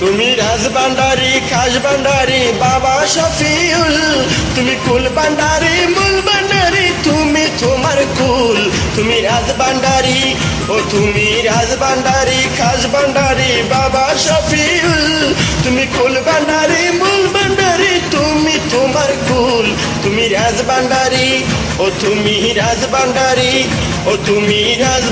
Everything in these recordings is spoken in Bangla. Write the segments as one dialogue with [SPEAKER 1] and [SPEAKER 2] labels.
[SPEAKER 1] তুমি রাজ ভান্ডারি খাস বাবা শফিউল। তুমি কুল ভান্ডারি, মূল ভান্ডারি, তুমি তোমার কুল। তুমি রাজ ও তুমি রাজ ভান্ডারি খাস বাবা শফিউল। তুমি কুল ভান্ডারি, মূল ভান্ডারি, তুমি তোমার কুল। তুমি রাজ ভান্ডারি ও তুমি রাজ ও তুমি রাজ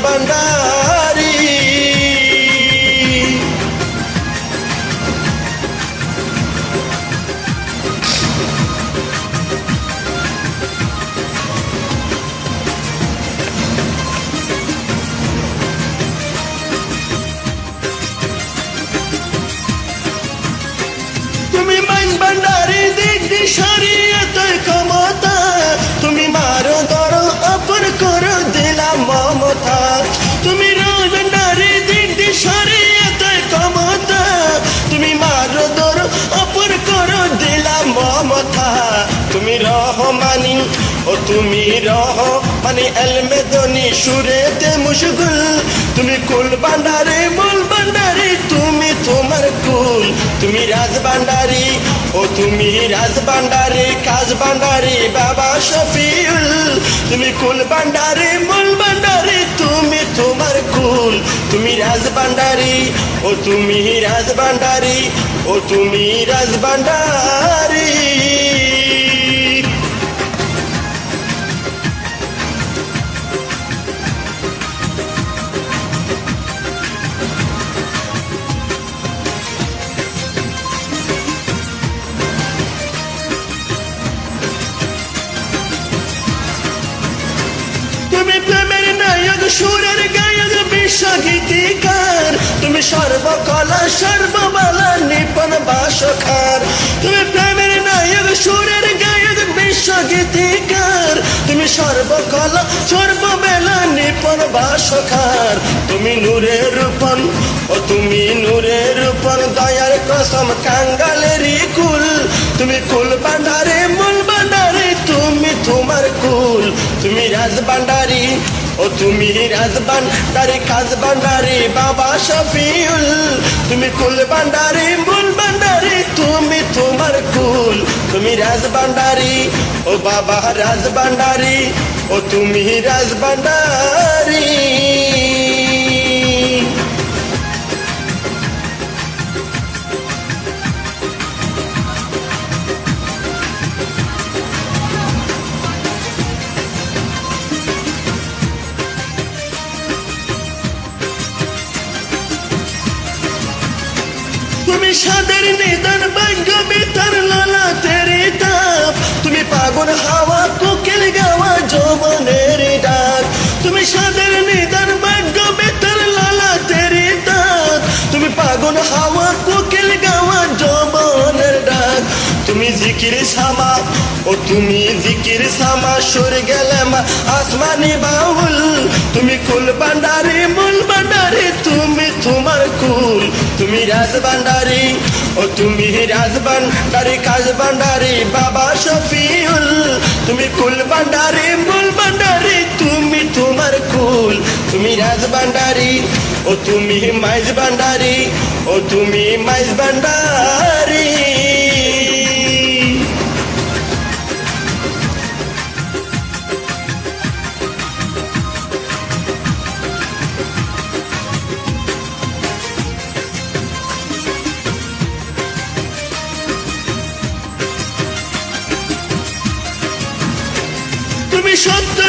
[SPEAKER 1] তুমি রহ মানে এলমেদনি সুরেতে মুশগুল তুমি কুল ভান্ডারে, মূল ভান্ডারি, তুমি তোমার কুল। তুমি রাজ ভান্ডারি, ও তুমি রাজ ভান্ডারি, কাজ ভান্ডারি, বাবা শফিউল। তুমি কুল ভান্ডারি, মূল ভান্ডারি, তুমি তোমার কুল। তুমি রাজ ভান্ডারি, ও তুমি রাজ ভান্ডারি, ও তুমি রাজ ভান্ডারি। বিশ্বগীতিকার তুমি সর্বকলা সর্ববালা নিপন বাসখার তুমি প্রেমের নায়ক, সুরের গায়ক বিশ্বগীতিকার তুমি সর্বকলা সর্ববেলা নিপন বাসখার তুমি নূরের রূপন ও তুমি নূরের রূপন দয়ার কসম, কাঙ্গালেরই কুল। তুমি কুল বান্ডারে মূল বান্ডারে তুমি তোমার কুল। তুমি রাজ ভান্ডারি ও তুমি রাজবান, তারে কাজ বান্ডারে বাবা শফিউল। তুমি কুল বান্ডারে মূল বান্ডারে তুমি তোমার কুল। তুমি রাজ বান্ডারি ও বাবা রাজ বান্ডারি ও তুমি রাজ ভান্ডারি তুমি সাদের নিদান বাঙ্গ বেতার লালা তেরে তাপ। তুমি পাগল হাওয়া কোকিল গাওয়া যৌবনের জিকির সামা, ও তুমি জিকির সামা, সুর গেলাম আসমানি বাউল। তুমি কুল ভান্ডারি, মূল ভান্ডারি, তুমি তোমার কুল। তুমি রাজ ভান্ডারি, ও তুমি রাজ ভান্ডারি, কাজ ভান্ডারি, বাবা শফিউল। তুমি কুল ভান্ডারি, মূল ভান্ডারি, তুমি তোমার কুল। তুমি রাজ ভান্ডারি, ও তুমি মাইজ ভান্ডারি, ও তুমি মাইজ ভান্ডারি।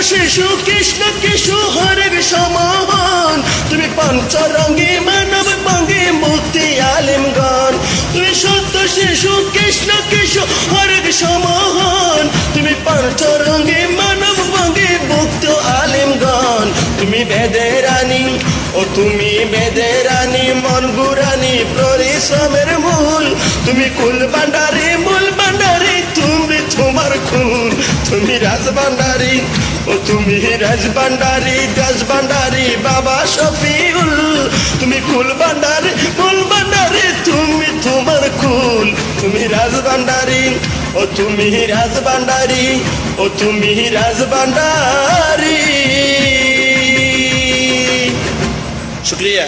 [SPEAKER 1] শিশু, কৃষ্ণ কিশু হরের সমান তুমি পঞ্চরঙ্গী মানব ভঙ্গি মুক্তি, আলিমগণ। তুমি সত্য শিশু, কৃষ্ণ কিশু হরের সমান তুমি পঞ্চরঙ্গী মানব ভঙ্গি মুক্ত, আলিমগণ। তুমি বেদের রানী, ও তুমি বেদের রানী, মন গুরানি পরিশ্রমের মূল। তুমি কুল ভান্ডারি রাজ ভান্ডারি ও তুমি রাজ ভান্ডারি দাস ভান্ডারি বাবা শফিউল। তুমি কুল ভান্ডারি মূল ভান্ডারি তুমি তোমার কুল। তুমি রাজ ভান্ডারি ও তুমি রাজ ভান্ডারি ও তুমি রাজ ভান্ডারি শুক্রিয়া।